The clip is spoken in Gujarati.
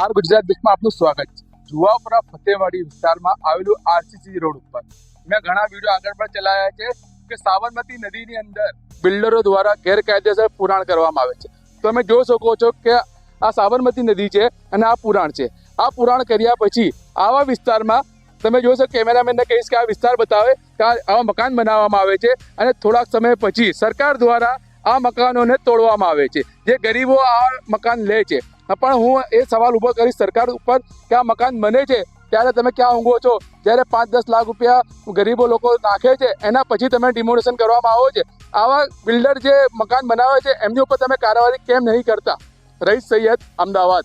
આર ગુજરાત બીચમાં આપનું સ્વાગત છે. જુવાપુરા ફતેવાડી વિસ્તારમાં આવેલું આરસીસી રોડ ઉપર મેં ઘણા વીડિયો આગળ પણ ચલાવ્યા છે કે સાબરમતી નદીની અંદર બિલ્ડરો દ્વારા ગેરકાયદેસર પુરાણ કરવામાં આવે છે. તમે જોઈ શકો છો કે આ સાબરમતી નદી છે અને આ પુરાણ છે. આ પુરાણ કર્યા પછી આવા વિસ્તારમાં તમે જોશો કેમેરામેનને કહીશ કે આ વિસ્તાર બતાવે કે આવા મકાન બનાવવામાં આવે છે અને થોડાક સમય પછી સરકાર દ્વારા આ મકાનોને તોડવામાં આવે છે. જે ગરીબો આ મકાન લે છે. પણ હું એ સવાલ ઊભો કરીશ સરકાર ઉપર કે આ મકાન બને છે, ત્યારે તમે ક્યાં ઊંઘો છો? જ્યારે પાંચ દસ લાખ રૂપિયા ગરીબો લોકો નાખે છે, એના પછી તમે ડિમોલેશન કરવામાં આવો છે. આવા બિલ્ડર જે મકાન બનાવે છે, એમની ઉપર તમે કાર્યવાહી કેમ નહીં કરતા? રહીશ સૈયદ, અમદાવાદ.